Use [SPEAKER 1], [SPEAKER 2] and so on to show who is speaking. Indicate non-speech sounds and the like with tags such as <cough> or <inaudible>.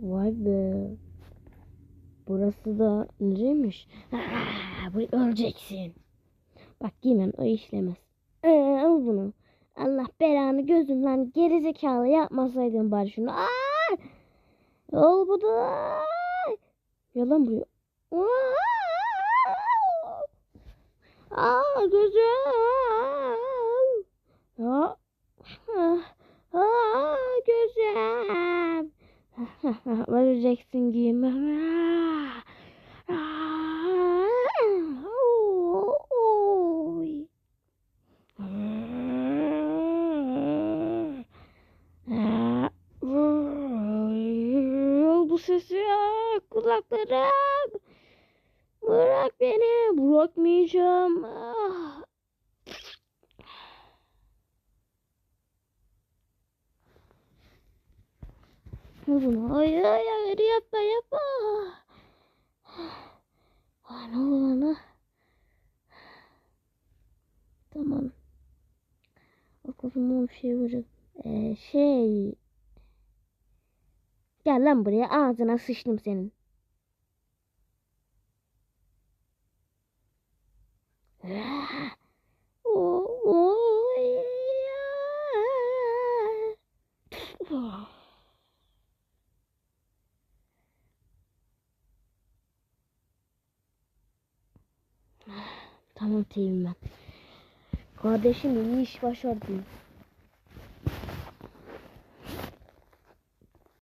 [SPEAKER 1] Vay be. Burası da nereymiş? Bu öleceksin. Bak giymem o işlemez. Ee, al bunu. Allah belanı gözümden gerizekalı yapmasaydın bari şunu. Aa! Ol bu da. Yalan buraya. Aa! Gözüm. Aa, aa, gözüm. <laughs> Öleceksin oy, Bu sesi ya, kulaklarım. Bırak beni. Bırakmayacağım. Ah. Ne bunu? Ay ay ay yapma yapma. Ay ne oldu bana? Tamam. Bir şey vurdu. Ee, şey. Gel lan buraya ağzına sıçtım senin. O- oy. Tamam teyim ben. Kardeşim iyi iş başardın.